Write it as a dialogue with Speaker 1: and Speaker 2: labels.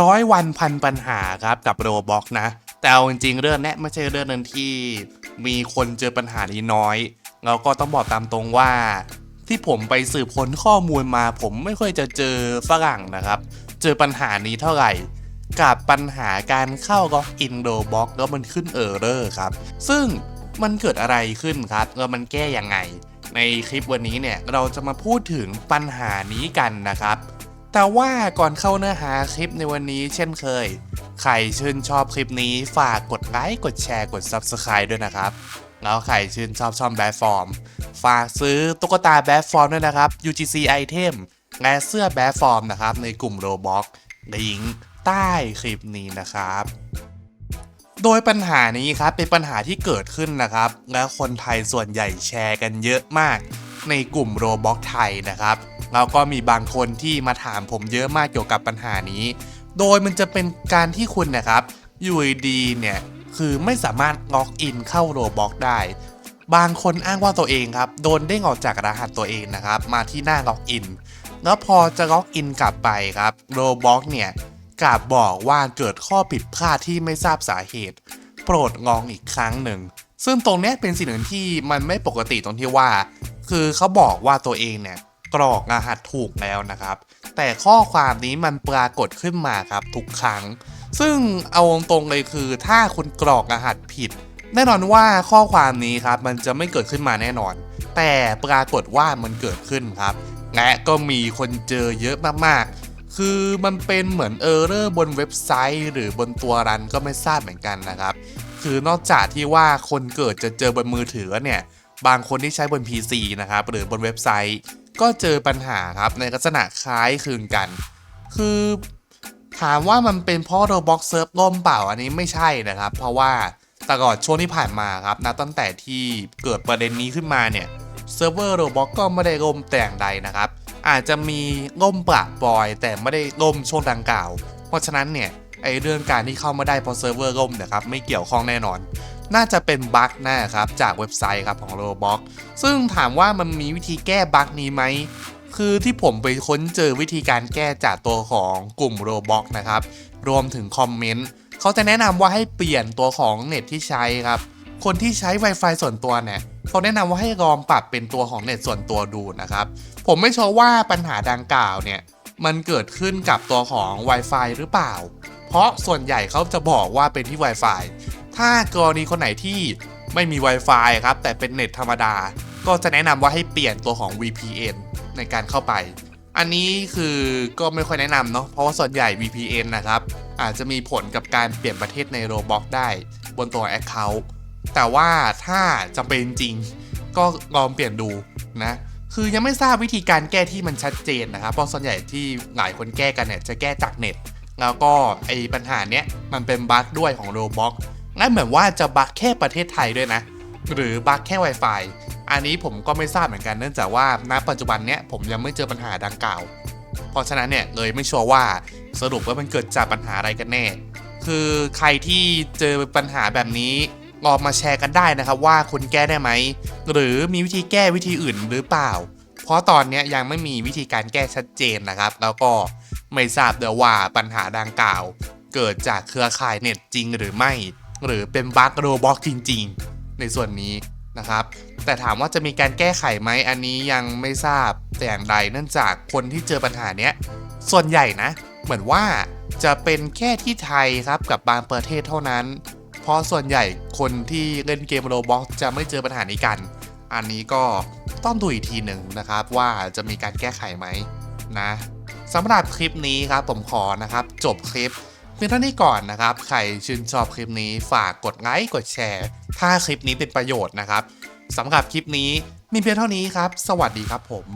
Speaker 1: ร้อยวันพันปัญหาครับกับโรบ็อกนะ แต่เอาจริงๆเรื่องนี้ไม่ใช่เรื่องนึงที่มีคนเจอปัญหานี้น้อยแล้วก็ต้องบอกตามตรงว่า ที่ผมไปสืบค้นข้อมูลมาผมไม่ค่อยจะเจอฝรั่งนะครับ เจอปัญหานี้เท่าไหร่กับปัญหาการเข้าก็อินโดบ็อกแล้วมันขึ้นเออร์เรอร์ครับ ซึ่งมันเกิดอะไรขึ้นครับแล้วมันแก้ยังไง ในคลิปวันนี้เนี่ยเราจะมาพูดถึงปัญหานี้กันนะครับ แต่ว่าก่อนเข้าเนื้อหาคลิปในวันนี้เช่นเคย ใครชื่นชอบคลิปนี้ฝากกดไลค์กดแชร์กด Subscribe ด้วยนะครับ แล้วใครชื่นชอบช่องแบดฟอร์ม ฝากซื้อตุ๊กตาแบดฟอร์มด้วยนะครับ UGC Item และเสื้อแบดฟอร์มนะครับ ในกลุ่ม Roblox ลิงก์ใต้คลิปนี้นะครับ โดยปัญหานี้ครับเป็นปัญหาที่เกิดขึ้นนะครับ และคนไทยส่วนใหญ่แชร์กันเยอะมาก ในกลุ่มโรบ็อกไทยนะครับ แล้วก็มีบางคนที่มาถามผมเยอะมากเกี่ยวกับปัญหานี้ โดยมันจะเป็นการที่คุณนะครับอยู่ดีเนี่ยคือไม่สามารถล็อกอินเข้าโรบ็อกได้ บางคนอ้างว่าตัวเองครับโดนเด้งออกจากรหัสตัวเองนะครับ มาที่หน้าล็อกอินแล้วพอจะล็อกอินกลับไปครับโรบ็อกเนี่ยกลับบอกว่าเกิดข้อผิดพลาดที่ไม่ทราบสาเหตุ โปรดงองอีกครั้งหนึ่ง ซึ่งตรงนี้เป็นสิ่งหนึ่งที่มันไม่ปกติตรงที่ว่า คือเขาบอกว่าตัวเองเนี่ย กรอกรหัสถูกแล้วนะครับ แต่ข้อความนี้มันปรากฏขึ้นมาครับทุกครั้ง ซึ่งเอาตรงๆเลยคือ ถ้าคุณกรอกรหัสผิด แน่นอนว่าข้อความนี้ครับมันจะไม่เกิดขึ้นมาแน่นอน แต่ปรากฏว่ามันเกิดขึ้นครับและก็มีคนเจอเยอะมากๆ คือมันเป็นเหมือนเออร์เรอร์บนเว็บไซต์ หรือบนตัวรันก็ไม่ทราบเหมือนกันนะครับ คือนอกจากที่ว่าคนเกิดจะเจอบนมือถือเนี่ย บางคนที่ใช้บน PC นะครับ หรือบนเว็บไซต์ ก็เจอปัญหาครับในลักษณะคล้ายคลึงกัน คือถามว่ามันเป็นเพราะ Roblox เซิร์ฟล่มเปล่าอันนี้ไม่ใช่นะครับ เพราะว่าตลอดช่วงที่ผ่านมาครับนับตั้งแต่ที่เกิดประเด็นนี้ขึ้นมาเนี่ยเซิร์ฟเวอร์ Roblox ก็ไม่ได้ล่มแต่อย่างใดนะครับ อาจจะมีล่มปะปรอย แต่ไม่ได้ล่มช่วงดังกล่าว เพราะฉะนั้นเนี่ยไอเรื่องการที่เข้ามาได้เพราะเซิร์ฟเวอร์ล่มนะครับไม่เกี่ยวข้องแน่นอน น่าจะเป็นบั๊กนะครับจากเว็บไซต์ครับของ Roblox ซึ่งถามว่ามันมีวิธีแก้บั๊กนี้ไหมคือที่ผมไปค้นเจอวิธีการแก้จากตัวของกลุ่ม Roblox นะครับ รวมถึงคอมเมนต์เขาจะแนะนำว่าให้เปลี่ยนตัวของเน็ตที่ใช้ครับ คนที่ใช้ Wi-Fi ส่วนตัวเนี่ยเขาแนะนำว่าให้ลองปรับเป็นตัวของเน็ตส่วนตัวดูนะครับ ผมไม่ชัวร์ว่าปัญหาดังกล่าวเนี่ยมันเกิดขึ้นกับตัวของ Wi-Fi หรือเปล่า เพราะส่วนใหญ่เขาจะบอกว่าเป็นที่ Wi-Fi ถ้ากรณีคนไหนที่ไม่มี Wi-Fi ครับแต่เป็นเน็ตธรรมดา ก็จะแนะนำว่าให้เปลี่ยนตัวของ VPN ในการเข้าไป อันนี้คือก็ไม่ค่อยแนะนำเนาะเพราะว่าส่วนใหญ่ VPN นะครับ อาจจะมีผลกับการเปลี่ยนประเทศใน Roblox ได้บนตัว Account แต่ว่าถ้าจำเป็นจริง ก็ลองเปลี่ยนดูนะคือยังไม่ทราบวิธีการแก้ที่มันชัดเจนนะครับ เพราะส่วนใหญ่ที่หลายคนแก้กันเนี่ยจะแก้จากเน็ต แล้วก็ไอ้ปัญหาเนี้ยมันเป็นบั๊กด้วยของ Roblox งั้นเหมือนว่าจะบั๊กแค่ประเทศไทยด้วยนะ หรือบั๊กแค่ Wi-Fi อันนี้ผมก็ไม่ทราบเหมือนกันเนื่องจากว่าณปัจจุบันเนี้ยผมยังไม่เจอปัญหาดังกล่าว เพราะฉะนั้นเนี่ยเลยไม่ชัวร์ว่าสรุปว่ามันเกิดจากปัญหาอะไรกันแน่ คือใครที่เจอปัญหาแบบนี้ลองมาแชร์กันได้นะครับว่าคุณแก้ได้ไหม หรือมีวิธีแก้วิธีอื่นหรือเปล่า เพราะตอนนี้ยยังไม่มีวิธีการแก้ชัดเจนนะครับ แล้วก็ไม่ทราบเดี๋ยวว่าปัญหาดังกล่าว เกิดจากเครือข่ายเน็ตจริงหรือไม่ หรือเป็นบั๊กโรบ็อกจริง ๆ ในส่วนนี้นะครับ แต่ถามว่าจะมีการแก้ไขไหมอันนี้ยังไม่ทราบแต่อย่างใดเนื่องจากคนที่เจอปัญหาเนี้ยส่วนใหญ่นะ เหมือนว่าจะเป็นแค่ที่ไทยครับกับบางประเทศเท่านั้น เพราะส่วนใหญ่คนที่เล่นเกมโรบ็อกจะไม่เจอปัญหานี้กัน อันนี้ก็ต้องดูอีกทีหนึ่งนะครับว่าจะมีการแก้ไขไหมนะสำหรับคลิปนี้ครับผมขอนะครับ จบคลิป เพียงเท่านี้ก่อนนะครับ ใครชื่นชอบคลิปนี้ฝากกดไลค์กดแชร์ ถ้าคลิปนี้เป็นประโยชน์นะครับสำหรับคลิปนี้มีเพียงเท่านี้ครับ สวัสดีครับผม